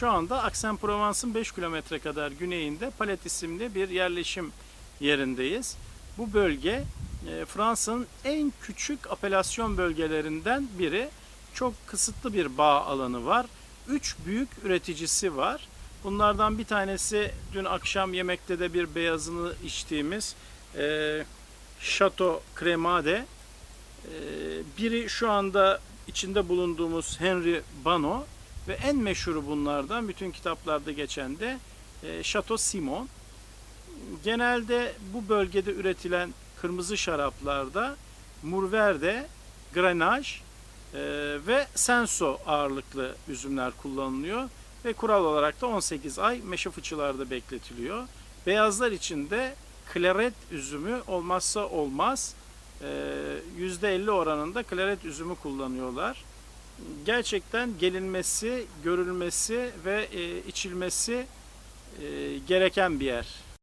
Şu anda Aix-en-Provence'ın 5 kilometre kadar güneyinde Palet isimli bir yerleşim yerindeyiz. Bu bölge e, Fransa'nın en küçük apelasyon bölgelerinden biri. Çok kısıtlı bir bağ alanı var. 3 büyük üreticisi var. Bunlardan bir tanesi dün akşam yemekte de bir beyazını içtiğimiz e, Chateau Cremade. E, biri şu anda içinde bulunduğumuz Henry Bano ve en meşhuru bunlardan bütün kitaplarda geçen de e, Chateau Simon. Genelde bu bölgede üretilen kırmızı şaraplarda Mourvèdre, Grenache e, ve Senso ağırlıklı üzümler kullanılıyor ve kural olarak da 18 ay meşe fıçılarda bekletiliyor. Beyazlar için de klaret üzümü olmazsa olmaz. E, %50 oranında klaret üzümü kullanıyorlar. Gerçekten gelinmesi, görülmesi ve e, içilmesi e, gereken bir yer.